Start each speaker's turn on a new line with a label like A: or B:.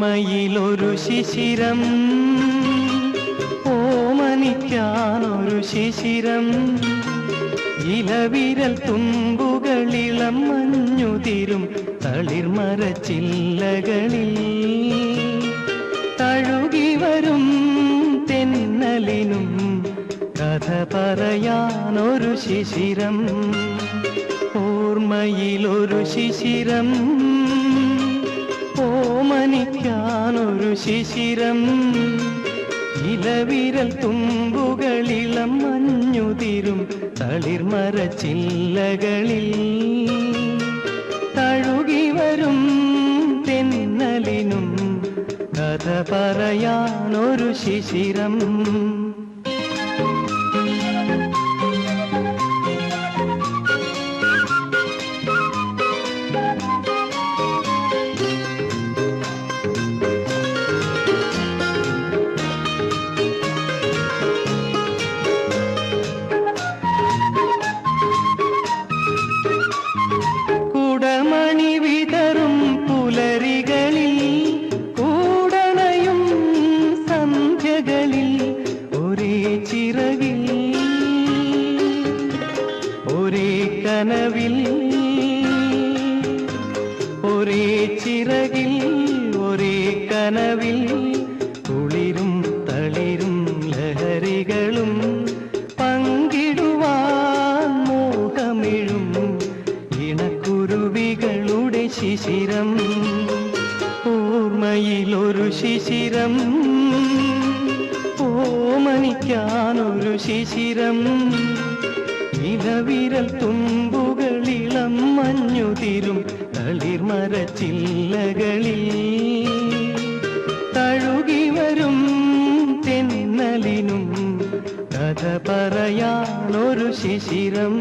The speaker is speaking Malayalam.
A: ഓർമ്മയിലൊരു ശിശിരം ഓമനിക്കാനൊരു ശിശിരം. ഇലവിരൽ തുമ്പുകളിളം മഞ്ഞുതിരും തളിർമരച്ചില്ലകളിൽ തഴുകി വരും തെന്നലിനും കഥ പറയാനൊരു ശിശിരം ഓർമ്മയിലൊരു ശിശിരം. ശിശിരം. ഇലവിരൽ തുമ്പുകളിളം മഞ്ഞുതിരും തളിർമരച്ചില്ലകളിൽ തഴുകി വരും തെന്നലിനും കഥ പറയാനൊരു ശിശിരം. ഒരേ കനവിൽ ഒരേ ചിറകിൽ ഒരേ കനവിൽ കുളിരും തളിരും ലഹരികളും പങ്കിടുവാൻ മോഹമിഴും ഇണക്കുരുവികളുടെ ശിശിരം. ഓർമ്മയിലൊരു ശിശിരം ഓമനിക്കാനൊരു ശിശിരം. ഇലവിരൽ തുമ്പുകളിളം മഞ്ഞുതിരും തളിർമര ചില്ലകളിൽ. തഴുകി വരും തെന്നലിനും കഥ പറയാനൊരു ശിശിരം.